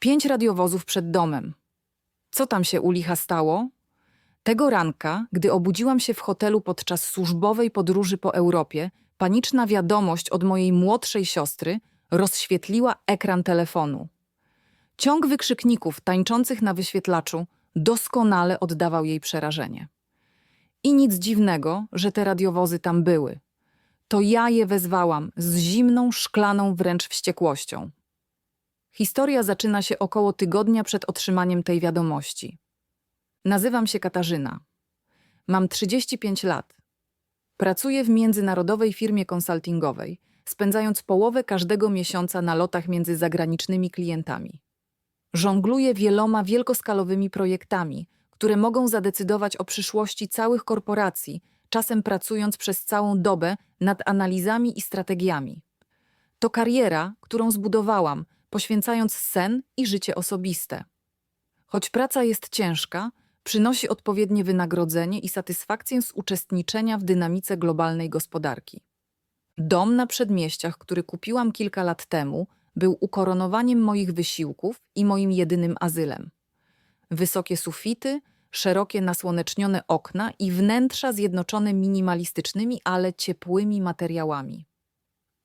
Pięć radiowozów przed domem. Co tam się u licha stało? Tego ranka, gdy obudziłam się w hotelu podczas służbowej podróży po Europie, paniczna wiadomość od mojej młodszej siostry rozświetliła ekran telefonu. Ciąg wykrzykników tańczących na wyświetlaczu doskonale oddawał jej przerażenie. I nic dziwnego, że te radiowozy tam były. To ja je wezwałam z zimną, szklaną wręcz wściekłością. Historia zaczyna się około tygodnia przed otrzymaniem tej wiadomości. Nazywam się Katarzyna. Mam 35 lat. Pracuję w międzynarodowej firmie konsultingowej, spędzając połowę każdego miesiąca na lotach między zagranicznymi klientami. Żongluję wieloma wielkoskalowymi projektami, które mogą zadecydować o przyszłości całych korporacji, czasem pracując przez całą dobę nad analizami i strategiami. To kariera, którą zbudowałam, poświęcając sen i życie osobiste. Choć praca jest ciężka, przynosi odpowiednie wynagrodzenie i satysfakcję z uczestniczenia w dynamice globalnej gospodarki. Dom na przedmieściach, który kupiłam kilka lat temu, był ukoronowaniem moich wysiłków i moim jedynym azylem. Wysokie sufity, szerokie nasłonecznione okna i wnętrza zjednoczone minimalistycznymi, ale ciepłymi materiałami.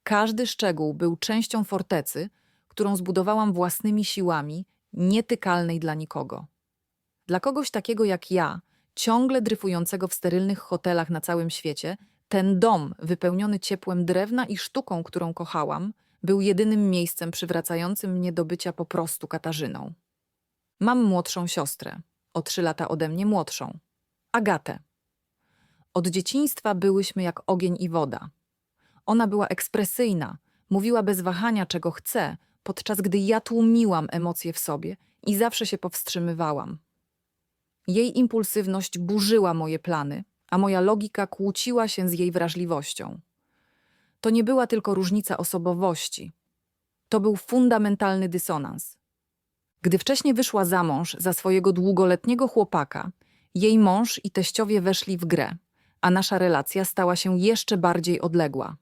Każdy szczegół był częścią fortecy, którą zbudowałam własnymi siłami, nietykalnej dla nikogo. Dla kogoś takiego jak ja, ciągle dryfującego w sterylnych hotelach na całym świecie, ten dom, wypełniony ciepłem drewna i sztuką, którą kochałam, był jedynym miejscem przywracającym mnie do bycia po prostu Katarzyną. Mam młodszą siostrę, o trzy lata ode mnie młodszą, Agatę. Od dzieciństwa byłyśmy jak ogień i woda. Ona była ekspresyjna, mówiła bez wahania, czego chce, podczas gdy ja tłumiłam emocje w sobie i zawsze się powstrzymywałam. Jej impulsywność burzyła moje plany, a moja logika kłóciła się z jej wrażliwością. To nie była tylko różnica osobowości. To był fundamentalny dysonans. Gdy wcześniej wyszła za mąż za swojego długoletniego chłopaka, jej mąż i teściowie weszli w grę, a nasza relacja stała się jeszcze bardziej odległa.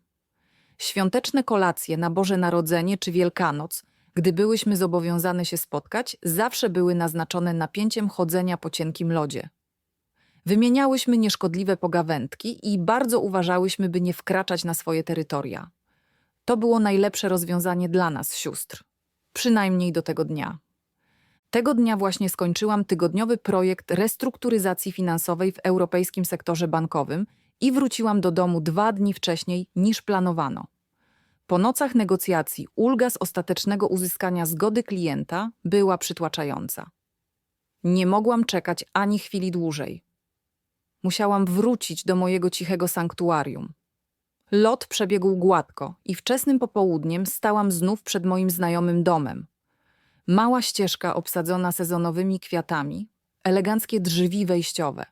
Świąteczne kolacje na Boże Narodzenie czy Wielkanoc, gdy byłyśmy zobowiązane się spotkać, zawsze były naznaczone napięciem chodzenia po cienkim lodzie. Wymieniałyśmy nieszkodliwe pogawędki i bardzo uważałyśmy, by nie wkraczać na swoje terytoria. To było najlepsze rozwiązanie dla nas, sióstr. Przynajmniej do tego dnia. Tego dnia właśnie skończyłam tygodniowy projekt restrukturyzacji finansowej w europejskim sektorze bankowym i wróciłam do domu dwa dni wcześniej niż planowano. Po nocach negocjacji ulga z ostatecznego uzyskania zgody klienta była przytłaczająca. Nie mogłam czekać ani chwili dłużej. Musiałam wrócić do mojego cichego sanktuarium. Lot przebiegł gładko i wczesnym popołudniem stałam znów przed moim znajomym domem. Mała ścieżka obsadzona sezonowymi kwiatami, eleganckie drzwi wejściowe.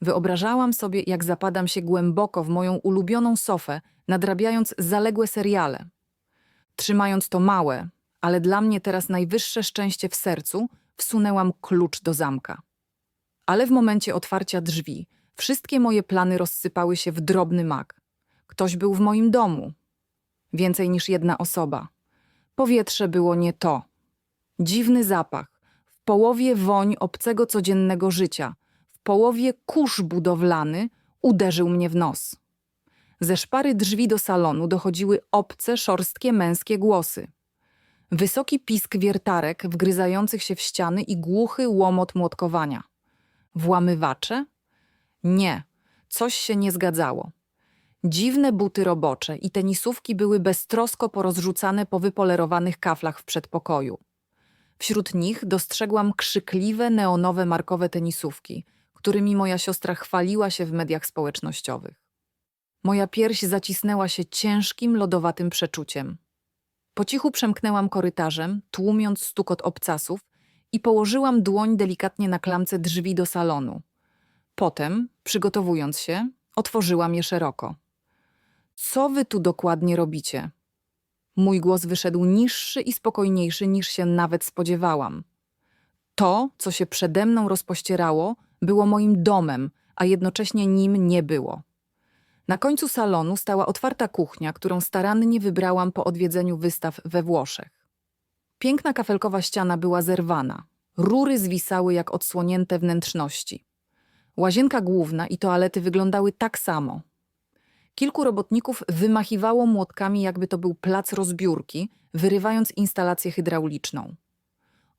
Wyobrażałam sobie, jak zapadam się głęboko w moją ulubioną sofę, nadrabiając zaległe seriale. Trzymając to małe, ale dla mnie teraz najwyższe szczęście w sercu, wsunęłam klucz do zamka. Ale w momencie otwarcia drzwi wszystkie moje plany rozsypały się w drobny mak. Ktoś był w moim domu. Więcej niż jedna osoba. Powietrze było nie to. Dziwny zapach, w połowie woń obcego codziennego życia, w połowie kurz budowlany uderzył mnie w nos. Ze szpary drzwi do salonu dochodziły obce, szorstkie męskie głosy. Wysoki pisk wiertarek wgryzających się w ściany i głuchy łomot młotkowania. Włamywacze? Nie, coś się nie zgadzało. Dziwne buty robocze i tenisówki były beztrosko porozrzucane po wypolerowanych kaflach w przedpokoju. Wśród nich dostrzegłam krzykliwe, neonowe markowe tenisówki, którymi moja siostra chwaliła się w mediach społecznościowych. Moja pierś zacisnęła się ciężkim, lodowatym przeczuciem. Po cichu przemknęłam korytarzem, tłumiąc stukot obcasów i położyłam dłoń delikatnie na klamce drzwi do salonu. Potem, przygotowując się, otworzyłam je szeroko. Co wy tu dokładnie robicie? Mój głos wyszedł niższy i spokojniejszy niż się nawet spodziewałam. To, co się przede mną rozpościerało, było moim domem, a jednocześnie nim nie było. Na końcu salonu stała otwarta kuchnia, którą starannie wybrałam po odwiedzeniu wystaw we Włoszech. Piękna kafelkowa ściana była zerwana. Rury zwisały jak odsłonięte wnętrzności. Łazienka główna i toalety wyglądały tak samo. Kilku robotników wymachiwało młotkami, jakby to był plac rozbiórki, wyrywając instalację hydrauliczną.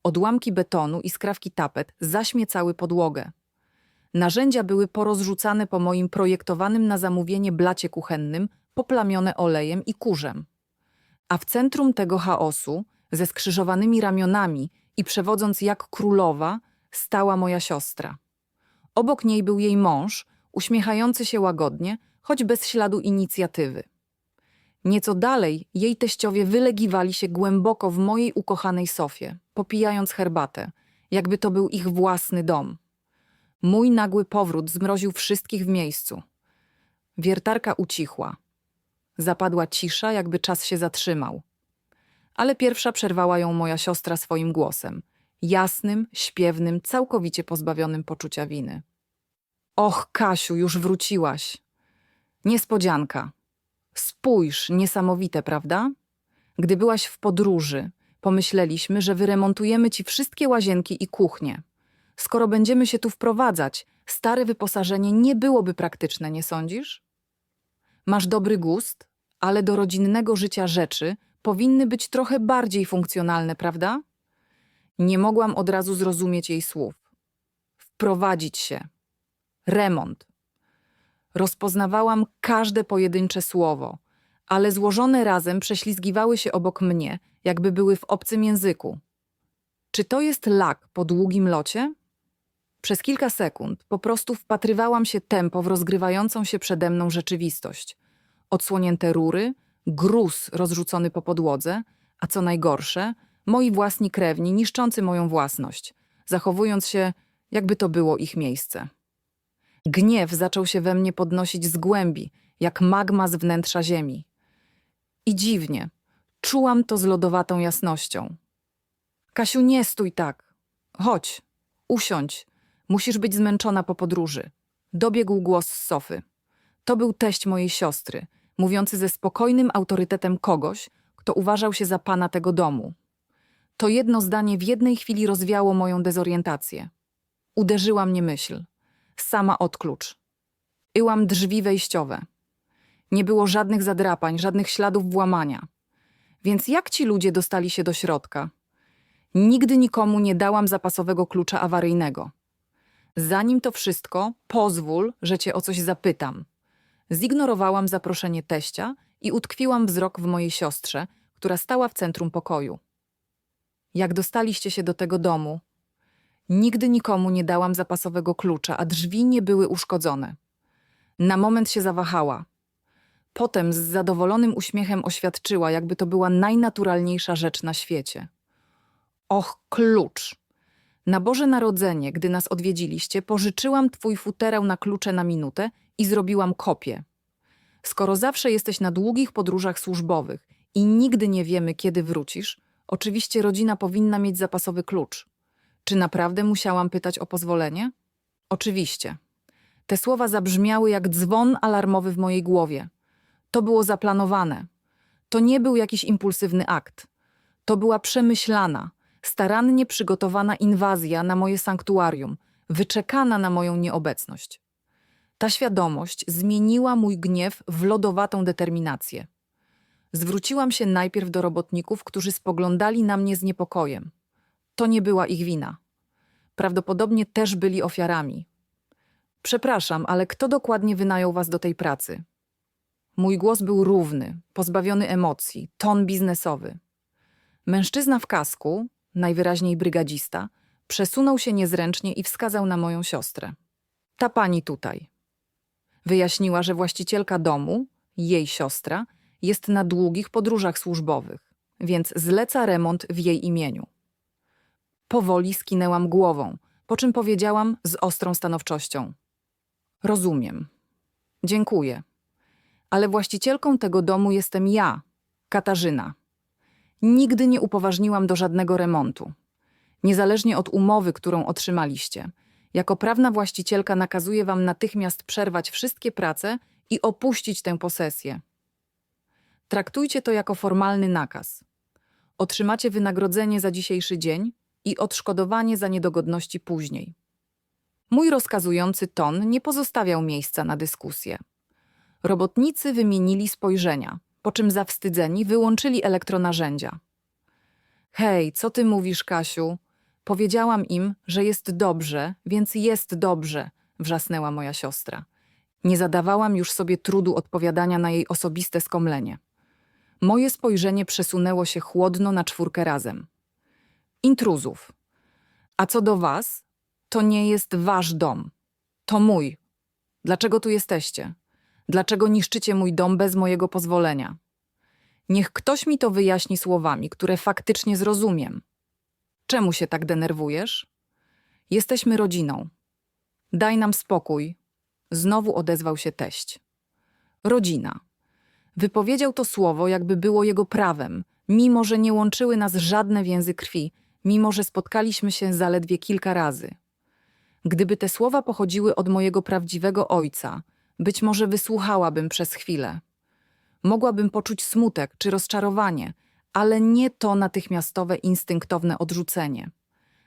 Odłamki betonu i skrawki tapet zaśmiecały podłogę. Narzędzia były porozrzucane po moim projektowanym na zamówienie blacie kuchennym, poplamione olejem i kurzem. A w centrum tego chaosu, ze skrzyżowanymi ramionami i przewodząc jak królowa, stała moja siostra. Obok niej był jej mąż, uśmiechający się łagodnie, choć bez śladu inicjatywy. Nieco dalej jej teściowie wylegiwali się głęboko w mojej ukochanej sofie, popijając herbatę, jakby to był ich własny dom. Mój nagły powrót zmroził wszystkich w miejscu. Wiertarka ucichła. Zapadła cisza, jakby czas się zatrzymał. Ale pierwsza przerwała ją moja siostra swoim głosem, jasnym, śpiewnym, całkowicie pozbawionym poczucia winy. Och, Kasiu, już wróciłaś. Niespodzianka. Spójrz, niesamowite, prawda? Gdy byłaś w podróży, pomyśleliśmy, że wyremontujemy ci wszystkie łazienki i kuchnie. Skoro będziemy się tu wprowadzać, stare wyposażenie nie byłoby praktyczne, nie sądzisz? Masz dobry gust, ale do rodzinnego życia rzeczy powinny być trochę bardziej funkcjonalne, prawda? Nie mogłam od razu zrozumieć jej słów. Wprowadzić się. Remont. Rozpoznawałam każde pojedyncze słowo, ale złożone razem prześlizgiwały się obok mnie, jakby były w obcym języku. Czy to jest lak po długim locie? Przez kilka sekund po prostu wpatrywałam się tempo w rozgrywającą się przede mną rzeczywistość. Odsłonięte rury, gruz rozrzucony po podłodze, a co najgorsze, moi własni krewni niszczący moją własność, zachowując się, jakby to było ich miejsce. Gniew zaczął się we mnie podnosić z głębi, jak magma z wnętrza ziemi. I dziwnie, czułam to z lodowatą jasnością. Kasiu, nie stój tak. Chodź, usiądź. Musisz być zmęczona po podróży. Dobiegł głos z sofy. To był teść mojej siostry, mówiący ze spokojnym autorytetem kogoś, kto uważał się za pana tego domu. To jedno zdanie w jednej chwili rozwiało moją dezorientację. Uderzyła mnie myśl. Sama odklucz. Yłam drzwi wejściowe. Nie było żadnych zadrapań, żadnych śladów włamania. Więc jak ci ludzie dostali się do środka? Nigdy nikomu nie dałam zapasowego klucza awaryjnego. Zanim to wszystko, pozwól, że cię o coś zapytam. Zignorowałam zaproszenie teścia i utkwiłam wzrok w mojej siostrze, która stała w centrum pokoju. Jak dostaliście się do tego domu? Nigdy nikomu nie dałam zapasowego klucza, a drzwi nie były uszkodzone. Na moment się zawahała. Potem z zadowolonym uśmiechem oświadczyła, jakby to była najnaturalniejsza rzecz na świecie. Och, klucz! Na Boże Narodzenie, gdy nas odwiedziliście, pożyczyłam twój futerał na klucze na minutę i zrobiłam kopię. Skoro zawsze jesteś na długich podróżach służbowych i nigdy nie wiemy, kiedy wrócisz, oczywiście rodzina powinna mieć zapasowy klucz. Czy naprawdę musiałam pytać o pozwolenie? Oczywiście. Te słowa zabrzmiały jak dzwon alarmowy w mojej głowie. To było zaplanowane. To nie był jakiś impulsywny akt. To była przemyślana, starannie przygotowana inwazja na moje sanktuarium, wyczekana na moją nieobecność. Ta świadomość zmieniła mój gniew w lodowatą determinację. Zwróciłam się najpierw do robotników, którzy spoglądali na mnie z niepokojem. To nie była ich wina. Prawdopodobnie też byli ofiarami. Przepraszam, ale kto dokładnie wynajął was do tej pracy? Mój głos był równy, pozbawiony emocji, ton biznesowy. Mężczyzna w kasku, najwyraźniej brygadzista, przesunął się niezręcznie i wskazał na moją siostrę. Ta pani tutaj. Wyjaśniła, że właścicielka domu, jej siostra, jest na długich podróżach służbowych, więc zleca remont w jej imieniu. Powoli skinęłam głową, po czym powiedziałam z ostrą stanowczością: Rozumiem. Dziękuję. Ale właścicielką tego domu jestem ja, Katarzyna. Nigdy nie upoważniłam do żadnego remontu. Niezależnie od umowy, którą otrzymaliście, jako prawna właścicielka nakazuję wam natychmiast przerwać wszystkie prace i opuścić tę posesję. Traktujcie to jako formalny nakaz. Otrzymacie wynagrodzenie za dzisiejszy dzień i odszkodowanie za niedogodności później. Mój rozkazujący ton nie pozostawiał miejsca na dyskusję. Robotnicy wymienili spojrzenia, po czym zawstydzeni wyłączyli elektronarzędzia. Hej, co ty mówisz, Kasiu? Powiedziałam im, że jest dobrze, więc jest dobrze, wrzasnęła moja siostra. Nie zadawałam już sobie trudu odpowiadania na jej osobiste skomlenie. Moje spojrzenie przesunęło się chłodno na czwórkę razem. Intruzów. A co do was, to nie jest wasz dom. To mój. Dlaczego tu jesteście? Dlaczego niszczycie mój dom bez mojego pozwolenia? Niech ktoś mi to wyjaśni słowami, które faktycznie zrozumiem. Czemu się tak denerwujesz? Jesteśmy rodziną. Daj nam spokój. Znowu odezwał się teść. Rodzina. Wypowiedział to słowo, jakby było jego prawem, mimo że nie łączyły nas żadne więzy krwi, mimo że spotkaliśmy się zaledwie kilka razy. Gdyby te słowa pochodziły od mojego prawdziwego ojca, być może wysłuchałabym przez chwilę. Mogłabym poczuć smutek czy rozczarowanie, ale nie to natychmiastowe, instynktowne odrzucenie.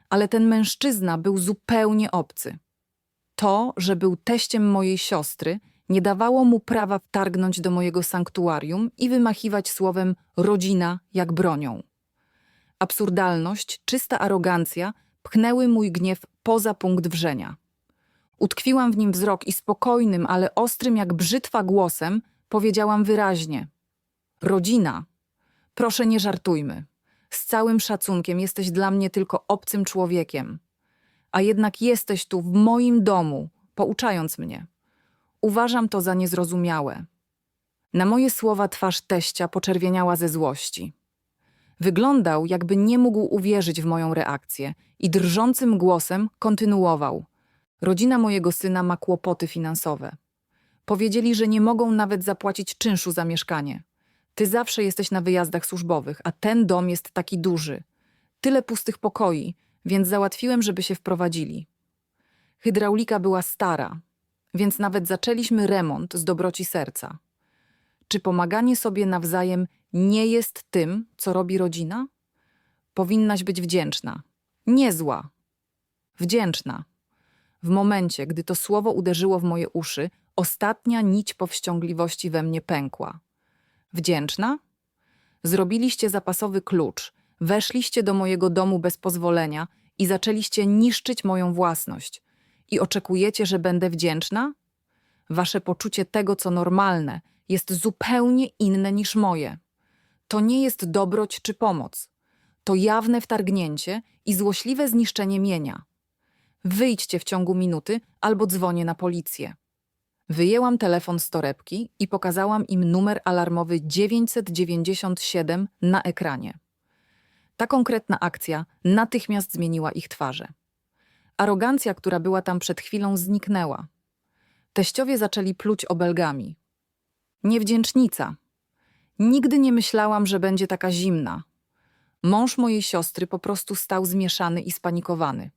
Ale ten mężczyzna był zupełnie obcy. To, że był teściem mojej siostry, nie dawało mu prawa wtargnąć do mojego sanktuarium i wymachiwać słowem rodzina jak bronią. Absurdalność, czysta arogancja pchnęły mój gniew poza punkt wrzenia. Utkwiłam w nim wzrok i spokojnym, ale ostrym jak brzytwa głosem powiedziałam wyraźnie: Rodzina, proszę nie żartujmy. Z całym szacunkiem jesteś dla mnie tylko obcym człowiekiem. A jednak jesteś tu w moim domu, pouczając mnie. Uważam to za niezrozumiałe. Na moje słowa twarz teścia poczerwieniała ze złości. Wyglądał, jakby nie mógł uwierzyć w moją reakcję i drżącym głosem kontynuował. Rodzina mojego syna ma kłopoty finansowe. Powiedzieli, że nie mogą nawet zapłacić czynszu za mieszkanie. Ty zawsze jesteś na wyjazdach służbowych, a ten dom jest taki duży. Tyle pustych pokoi, więc załatwiłem, żeby się wprowadzili. Hydraulika była stara, więc nawet zaczęliśmy remont z dobroci serca. Czy pomaganie sobie nawzajem nie jest tym, co robi rodzina? Powinnaś być wdzięczna. Nie zła. Wdzięczna. W momencie, gdy to słowo uderzyło w moje uszy, ostatnia nić powściągliwości we mnie pękła. Wdzięczna? Zrobiliście zapasowy klucz, weszliście do mojego domu bez pozwolenia i zaczęliście niszczyć moją własność. I oczekujecie, że będę wdzięczna? Wasze poczucie tego, co normalne, jest zupełnie inne niż moje. To nie jest dobroć czy pomoc. To jawne wtargnięcie i złośliwe zniszczenie mienia. Wyjdźcie w ciągu minuty albo dzwonię na policję. Wyjęłam telefon z torebki i pokazałam im numer alarmowy 997 na ekranie. Ta konkretna akcja natychmiast zmieniła ich twarze. Arogancja, która była tam przed chwilą, zniknęła. Teściowie zaczęli pluć obelgami. Niewdzięcznica. Nigdy nie myślałam, że będzie taka zimna. Mąż mojej siostry po prostu stał zmieszany i spanikowany.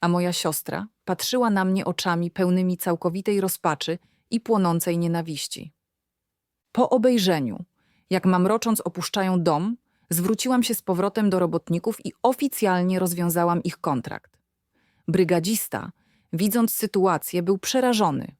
A moja siostra patrzyła na mnie oczami pełnymi całkowitej rozpaczy i płonącej nienawiści. Po obejrzeniu, jak mamrocząc opuszczają dom, zwróciłam się z powrotem do robotników i oficjalnie rozwiązałam ich kontrakt. Brygadzista, widząc sytuację, był przerażony.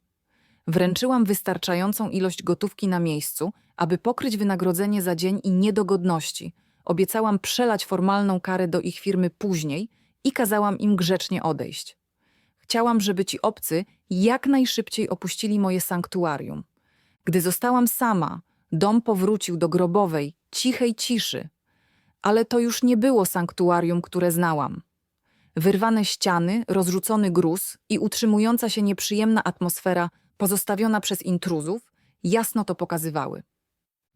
Wręczyłam wystarczającą ilość gotówki na miejscu, aby pokryć wynagrodzenie za dzień i niedogodności. Obiecałam przelać formalną karę do ich firmy później i kazałam im grzecznie odejść. Chciałam, żeby ci obcy jak najszybciej opuścili moje sanktuarium. Gdy zostałam sama, dom powrócił do grobowej, cichej ciszy. Ale to już nie było sanktuarium, które znałam. Wyrwane ściany, rozrzucony gruz i utrzymująca się nieprzyjemna atmosfera pozostawiona przez intruzów jasno to pokazywały.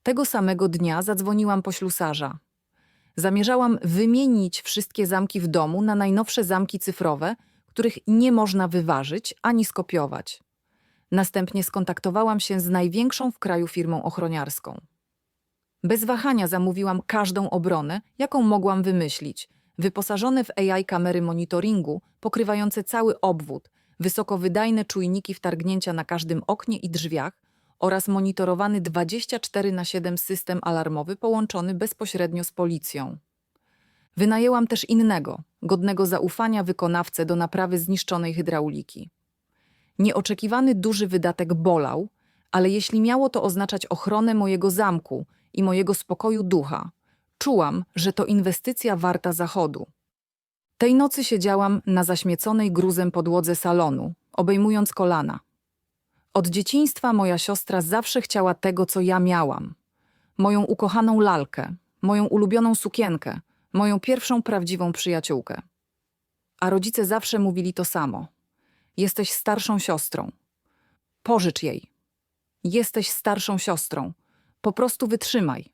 Tego samego dnia zadzwoniłam po ślusarza. Zamierzałam wymienić wszystkie zamki w domu na najnowsze zamki cyfrowe, których nie można wyważyć ani skopiować. Następnie skontaktowałam się z największą w kraju firmą ochroniarską. Bez wahania zamówiłam każdą obronę, jaką mogłam wymyślić, wyposażone w AI kamery monitoringu pokrywające cały obwód, wysokowydajne czujniki wtargnięcia na każdym oknie i drzwiach oraz monitorowany 24 na 7 system alarmowy połączony bezpośrednio z policją. Wynajęłam też innego, godnego zaufania wykonawcę do naprawy zniszczonej hydrauliki. Nieoczekiwany duży wydatek bolał, ale jeśli miało to oznaczać ochronę mojego zamku i mojego spokoju ducha, czułam, że to inwestycja warta zachodu. Tej nocy siedziałam na zaśmieconej gruzem podłodze salonu, obejmując kolana. Od dzieciństwa moja siostra zawsze chciała tego, co ja miałam. Moją ukochaną lalkę, moją ulubioną sukienkę, moją pierwszą prawdziwą przyjaciółkę. A rodzice zawsze mówili to samo. Jesteś starszą siostrą. Pożycz jej. Jesteś starszą siostrą. Po prostu wytrzymaj.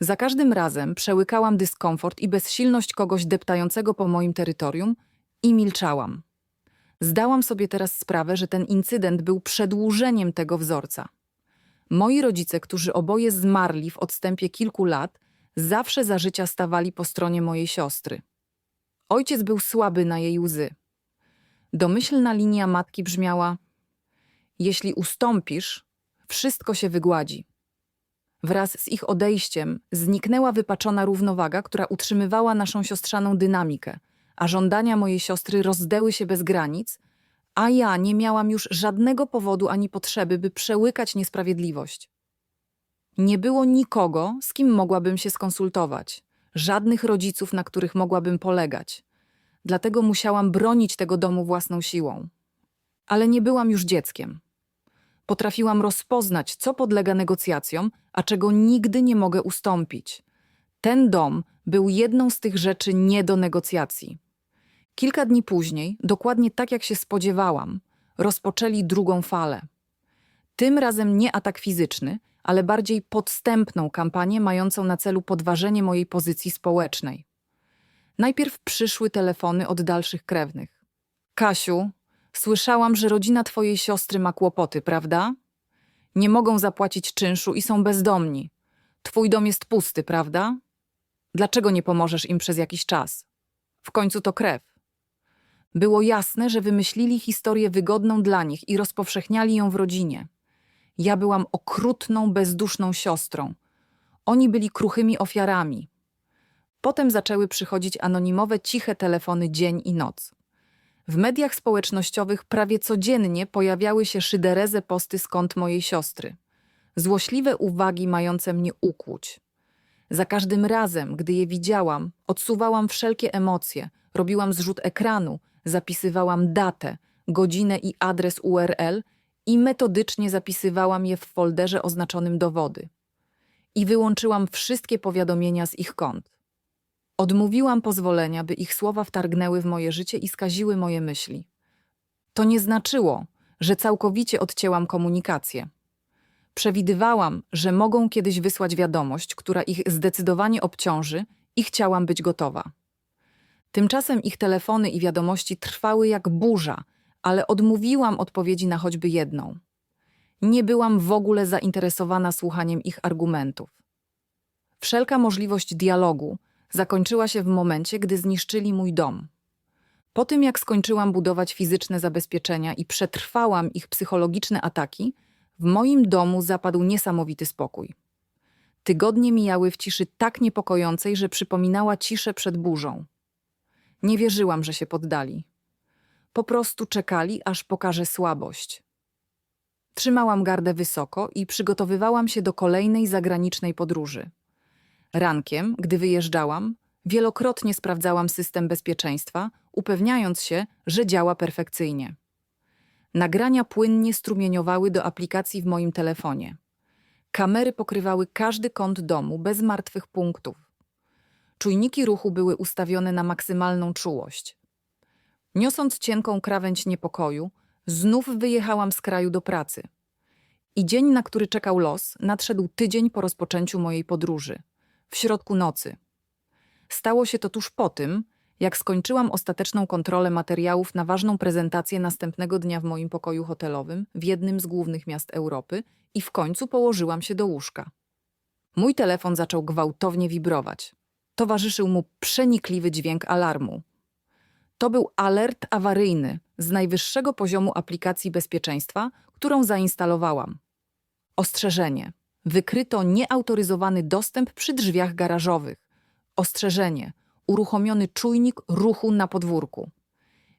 Za każdym razem przełykałam dyskomfort i bezsilność kogoś deptającego po moim terytorium i milczałam. Zdałam sobie teraz sprawę, że ten incydent był przedłużeniem tego wzorca. Moi rodzice, którzy oboje zmarli w odstępie kilku lat, zawsze za życia stawali po stronie mojej siostry. Ojciec był słaby na jej łzy. Domyślna linia matki brzmiała: Jeśli ustąpisz, wszystko się wygładzi. Wraz z ich odejściem zniknęła wypaczona równowaga, która utrzymywała naszą siostrzaną dynamikę, a żądania mojej siostry rozdeły się bez granic, a ja nie miałam już żadnego powodu ani potrzeby, by przełykać niesprawiedliwość. Nie było nikogo, z kim mogłabym się skonsultować, żadnych rodziców, na których mogłabym polegać. Dlatego musiałam bronić tego domu własną siłą. Ale nie byłam już dzieckiem. Potrafiłam rozpoznać, co podlega negocjacjom, a czego nigdy nie mogę ustąpić. Ten dom był jedną z tych rzeczy nie do negocjacji. Kilka dni później, dokładnie tak jak się spodziewałam, rozpoczęli drugą falę. Tym razem nie atak fizyczny, ale bardziej podstępną kampanię mającą na celu podważenie mojej pozycji społecznej. Najpierw przyszły telefony od dalszych krewnych. Kasiu, słyszałam, że rodzina twojej siostry ma kłopoty, prawda? Nie mogą zapłacić czynszu i są bezdomni. Twój dom jest pusty, prawda? Dlaczego nie pomożesz im przez jakiś czas? W końcu to krew. Było jasne, że wymyślili historię wygodną dla nich i rozpowszechniali ją w rodzinie. Ja byłam okrutną, bezduszną siostrą. Oni byli kruchymi ofiarami. Potem zaczęły przychodzić anonimowe, ciche telefony dzień i noc. W mediach społecznościowych prawie codziennie pojawiały się szydereze posty kont mojej siostry. Złośliwe uwagi mające mnie ukłuć. Za każdym razem, gdy je widziałam, odsuwałam wszelkie emocje, robiłam zrzut ekranu, zapisywałam datę, godzinę i adres URL i metodycznie zapisywałam je w folderze oznaczonym dowody. I wyłączyłam wszystkie powiadomienia z ich kont. Odmówiłam pozwolenia, by ich słowa wtargnęły w moje życie i skaziły moje myśli. To nie znaczyło, że całkowicie odcięłam komunikację. Przewidywałam, że mogą kiedyś wysłać wiadomość, która ich zdecydowanie obciąży i chciałam być gotowa. Tymczasem ich telefony i wiadomości trwały jak burza, ale odmówiłam odpowiedzi na choćby jedną. Nie byłam w ogóle zainteresowana słuchaniem ich argumentów. Wszelka możliwość dialogu zakończyła się w momencie, gdy zniszczyli mój dom. Po tym, jak skończyłam budować fizyczne zabezpieczenia i przetrwałam ich psychologiczne ataki, w moim domu zapadł niesamowity spokój. Tygodnie mijały w ciszy tak niepokojącej, że przypominała ciszę przed burzą. Nie wierzyłam, że się poddali. Po prostu czekali, aż pokaże słabość. Trzymałam gardę wysoko i przygotowywałam się do kolejnej zagranicznej podróży. Rankiem, gdy wyjeżdżałam, wielokrotnie sprawdzałam system bezpieczeństwa, upewniając się, że działa perfekcyjnie. Nagrania płynnie strumieniowały do aplikacji w moim telefonie. Kamery pokrywały każdy kąt domu bez martwych punktów. Czujniki ruchu były ustawione na maksymalną czułość. Niosąc cienką krawędź niepokoju, znów wyjechałam z kraju do pracy. I dzień, na który czekał los, nadszedł tydzień po rozpoczęciu mojej podróży, w środku nocy. Stało się to tuż po tym, jak skończyłam ostateczną kontrolę materiałów na ważną prezentację następnego dnia w moim pokoju hotelowym w jednym z głównych miast Europy i w końcu położyłam się do łóżka. Mój telefon zaczął gwałtownie wibrować. Towarzyszył mu przenikliwy dźwięk alarmu. To był alert awaryjny z najwyższego poziomu aplikacji bezpieczeństwa, którą zainstalowałam. Ostrzeżenie. Wykryto nieautoryzowany dostęp przy drzwiach garażowych. Ostrzeżenie. Uruchomiony czujnik ruchu na podwórku.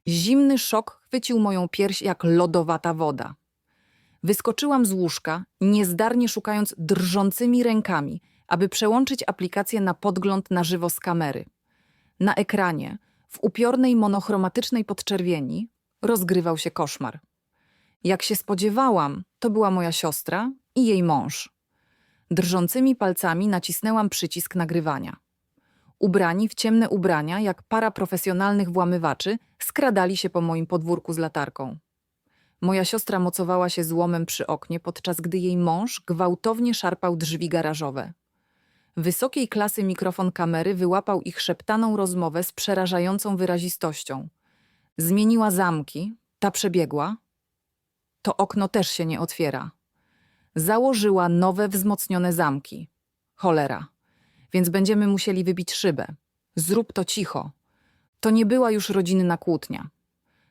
Zimny szok chwycił moją pierś jak lodowata woda. Wyskoczyłam z łóżka, niezdarnie szukając drżącymi rękami, aby przełączyć aplikację na podgląd na żywo z kamery. Na ekranie, w upiornej monochromatycznej podczerwieni, rozgrywał się koszmar. Jak się spodziewałam, to była moja siostra i jej mąż. Drżącymi palcami nacisnęłam przycisk nagrywania. Ubrani w ciemne ubrania, jak para profesjonalnych włamywaczy, skradali się po moim podwórku z latarką. Moja siostra mocowała się złomem przy oknie, podczas gdy jej mąż gwałtownie szarpał drzwi garażowe. Wysokiej klasy mikrofon kamery wyłapał ich szeptaną rozmowę z przerażającą wyrazistością. Zmieniła zamki, ta przebiegła. To okno też się nie otwiera. Założyła nowe wzmocnione zamki. Cholera. Więc będziemy musieli wybić szybę. Zrób to cicho. To nie była już rodzinna kłótnia.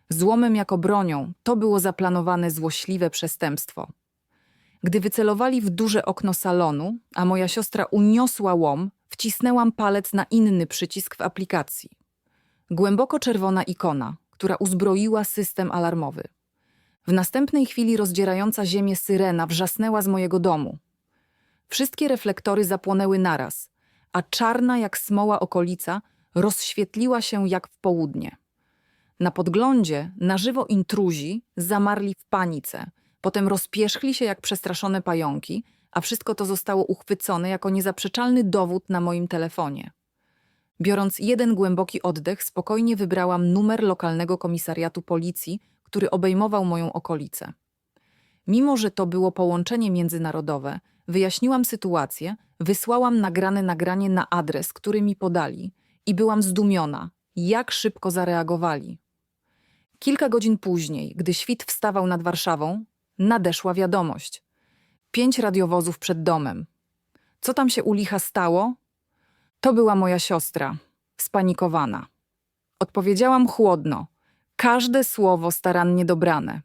Złomem jako bronią to było zaplanowane złośliwe przestępstwo. Gdy wycelowali w duże okno salonu, a moja siostra uniosła łom, wcisnęłam palec na inny przycisk w aplikacji. Głęboko czerwona ikona, która uzbroiła system alarmowy. W następnej chwili rozdzierająca ziemię syrena wrzasnęła z mojego domu. Wszystkie reflektory zapłonęły naraz, a czarna jak smoła okolica rozświetliła się jak w południe. Na podglądzie na żywo intruzi zamarli w panice, potem rozpierzchli się jak przestraszone pająki, a wszystko to zostało uchwycone jako niezaprzeczalny dowód na moim telefonie. Biorąc jeden głęboki oddech, spokojnie wybrałam numer lokalnego komisariatu policji, który obejmował moją okolicę. Mimo, że to było połączenie międzynarodowe, wyjaśniłam sytuację, wysłałam nagrane nagranie na adres, który mi podali i byłam zdumiona, jak szybko zareagowali. Kilka godzin później, gdy świt wstawał nad Warszawą, nadeszła wiadomość. Pięć radiowozów przed domem. Co tam się u licha stało? To była moja siostra, spanikowana. Odpowiedziałam chłodno, każde słowo starannie dobrane.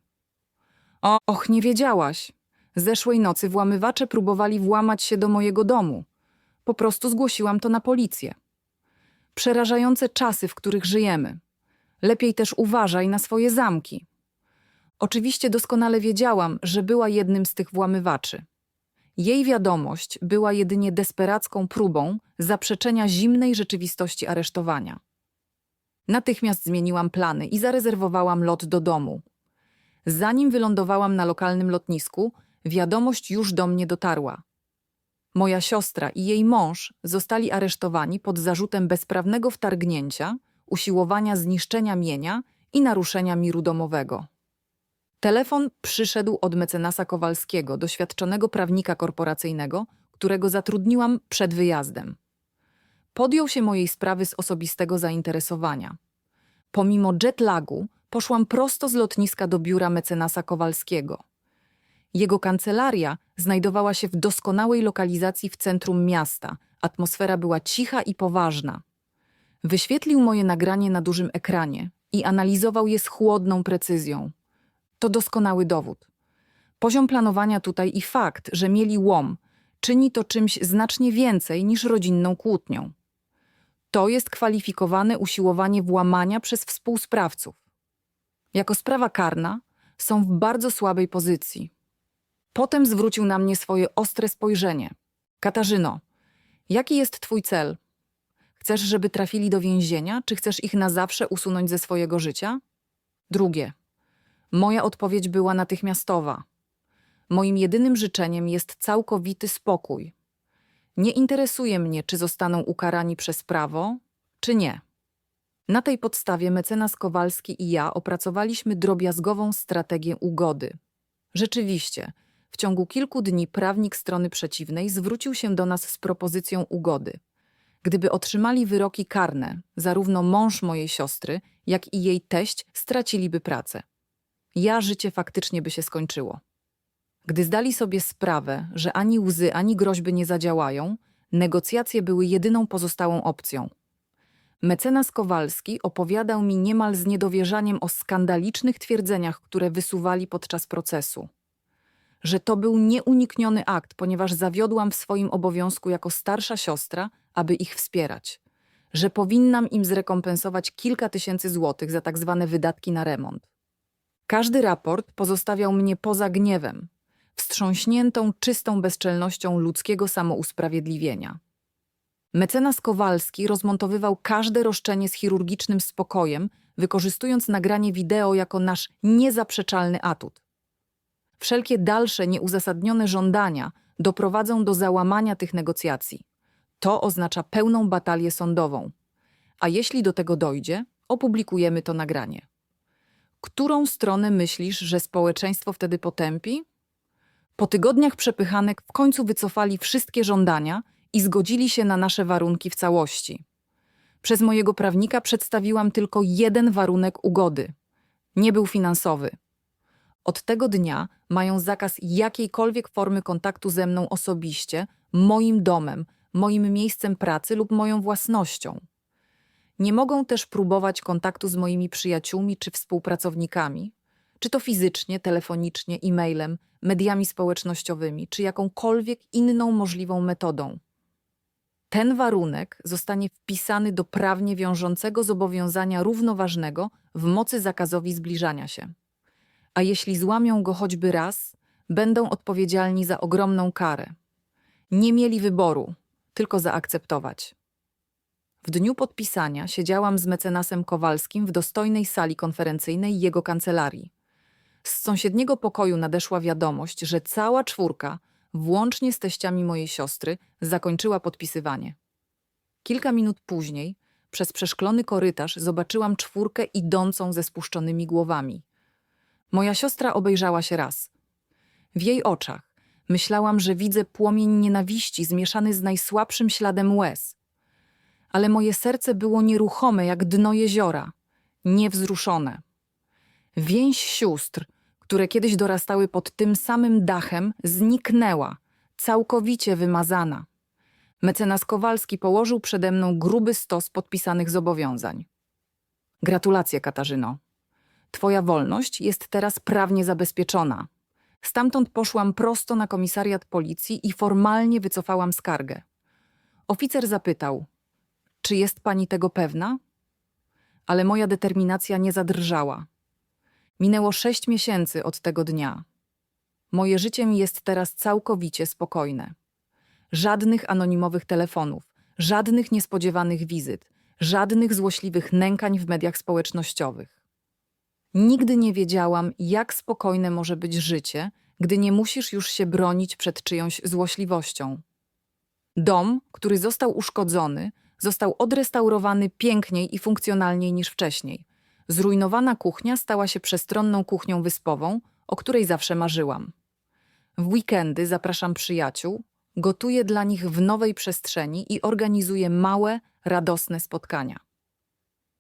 Och, nie wiedziałaś. Zeszłej nocy włamywacze próbowali włamać się do mojego domu. Po prostu zgłosiłam to na policję. Przerażające czasy, w których żyjemy. Lepiej też uważaj na swoje zamki. Oczywiście doskonale wiedziałam, że była jednym z tych włamywaczy. Jej wiadomość była jedynie desperacką próbą zaprzeczenia zimnej rzeczywistości aresztowania. Natychmiast zmieniłam plany i zarezerwowałam lot do domu. Zanim wylądowałam na lokalnym lotnisku, wiadomość już do mnie dotarła. Moja siostra i jej mąż zostali aresztowani pod zarzutem bezprawnego wtargnięcia, usiłowania zniszczenia mienia i naruszenia miru domowego. Telefon przyszedł od mecenasa Kowalskiego, doświadczonego prawnika korporacyjnego, którego zatrudniłam przed wyjazdem. Podjął się mojej sprawy z osobistego zainteresowania. Pomimo jetlagu poszłam prosto z lotniska do biura mecenasa Kowalskiego. Jego kancelaria znajdowała się w doskonałej lokalizacji w centrum miasta. Atmosfera była cicha i poważna. Wyświetlił moje nagranie na dużym ekranie i analizował je z chłodną precyzją. To doskonały dowód. Poziom planowania tutaj i fakt, że mieli łom, czyni to czymś znacznie więcej niż rodzinną kłótnią. To jest kwalifikowane usiłowanie włamania przez współsprawców. Jako sprawa karna są w bardzo słabej pozycji. Potem zwrócił na mnie swoje ostre spojrzenie. Katarzyno, jaki jest twój cel? Chcesz, żeby trafili do więzienia, czy chcesz ich na zawsze usunąć ze swojego życia? Drugie. Moja odpowiedź była natychmiastowa. Moim jedynym życzeniem jest całkowity spokój. Nie interesuje mnie, czy zostaną ukarani przez prawo, czy nie. Na tej podstawie mecenas Kowalski i ja opracowaliśmy drobiazgową strategię ugody. Rzeczywiście, w ciągu kilku dni prawnik strony przeciwnej zwrócił się do nas z propozycją ugody. Gdyby otrzymali wyroki karne, zarówno mąż mojej siostry, jak i jej teść straciliby pracę. Ja życie faktycznie by się skończyło. Gdy zdali sobie sprawę, że ani łzy, ani groźby nie zadziałają, negocjacje były jedyną pozostałą opcją. Mecenas Kowalski opowiadał mi niemal z niedowierzaniem o skandalicznych twierdzeniach, które wysuwali podczas procesu. że to był nieunikniony akt, ponieważ zawiodłam w swoim obowiązku jako starsza siostra, aby ich wspierać. Że powinnam im zrekompensować kilka tysięcy złotych za tak zwane wydatki na remont. Każdy raport pozostawiał mnie poza gniewem, wstrząśniętą czystą bezczelnością ludzkiego samousprawiedliwienia. Mecenas Kowalski rozmontowywał każde roszczenie z chirurgicznym spokojem, wykorzystując nagranie wideo jako nasz niezaprzeczalny atut. Wszelkie dalsze nieuzasadnione żądania doprowadzą do załamania tych negocjacji. To oznacza pełną batalię sądową. A jeśli do tego dojdzie, opublikujemy to nagranie. Którą stronę myślisz, że społeczeństwo wtedy potępi? Po tygodniach przepychanek w końcu wycofali wszystkie żądania i zgodzili się na nasze warunki w całości. Przez mojego prawnika przedstawiłam tylko jeden warunek ugody. Nie był finansowy. Od tego dnia mają zakaz jakiejkolwiek formy kontaktu ze mną osobiście, moim domem, moim miejscem pracy lub moją własnością. Nie mogą też próbować kontaktu z moimi przyjaciółmi czy współpracownikami, czy to fizycznie, telefonicznie, e-mailem, mediami społecznościowymi, czy jakąkolwiek inną możliwą metodą. Ten warunek zostanie wpisany do prawnie wiążącego zobowiązania równoważnego w mocy zakazowi zbliżania się. A jeśli złamią go choćby raz, będą odpowiedzialni za ogromną karę. Nie mieli wyboru, tylko zaakceptować. W dniu podpisania siedziałam z mecenasem Kowalskim w dostojnej sali konferencyjnej jego kancelarii. Z sąsiedniego pokoju nadeszła wiadomość, że cała czwórka, włącznie z teściami mojej siostry, zakończyła podpisywanie. Kilka minut później, przez przeszklony korytarz, zobaczyłam czwórkę idącą ze spuszczonymi głowami. Moja siostra obejrzała się raz. W jej oczach myślałam, że widzę płomień nienawiści zmieszany z najsłabszym śladem łez. Ale moje serce było nieruchome jak dno jeziora, niewzruszone. Więź sióstr, które kiedyś dorastały pod tym samym dachem, zniknęła, całkowicie wymazana. Mecenas Kowalski położył przede mną gruby stos podpisanych zobowiązań. Gratulacje, Katarzyno. Twoja wolność jest teraz prawnie zabezpieczona. Stamtąd poszłam prosto na komisariat policji i formalnie wycofałam skargę. Oficer zapytał: Czy jest pani tego pewna? Ale moja determinacja nie zadrżała. Minęło sześć miesięcy od tego dnia. Moje życie jest teraz całkowicie spokojne. Żadnych anonimowych telefonów, żadnych niespodziewanych wizyt, żadnych złośliwych nękań w mediach społecznościowych. Nigdy nie wiedziałam, jak spokojne może być życie, gdy nie musisz już się bronić przed czyjąś złośliwością. Dom, który został uszkodzony, został odrestaurowany piękniej i funkcjonalniej niż wcześniej. Zrujnowana kuchnia stała się przestronną kuchnią wyspową, o której zawsze marzyłam. W weekendy zapraszam przyjaciół, gotuję dla nich w nowej przestrzeni i organizuję małe, radosne spotkania.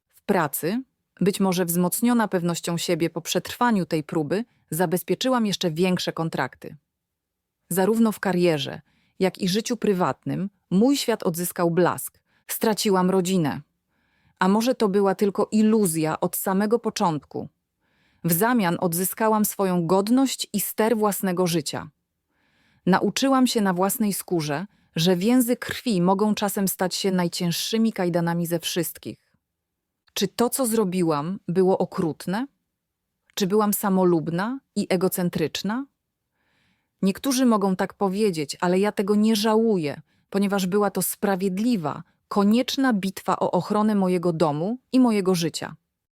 W pracy, być może wzmocniona pewnością siebie po przetrwaniu tej próby, zabezpieczyłam jeszcze większe kontrakty. Zarówno w karierze, jak i życiu prywatnym mój świat odzyskał blask. Straciłam rodzinę. A może to była tylko iluzja od samego początku? W zamian odzyskałam swoją godność i ster własnego życia. Nauczyłam się na własnej skórze, że więzy krwi mogą czasem stać się najcięższymi kajdanami ze wszystkich. Czy to, co zrobiłam, było okrutne? Czy byłam samolubna i egocentryczna? Niektórzy mogą tak powiedzieć, ale ja tego nie żałuję, ponieważ była to sprawiedliwa, konieczna bitwa o ochronę mojego domu i mojego życia.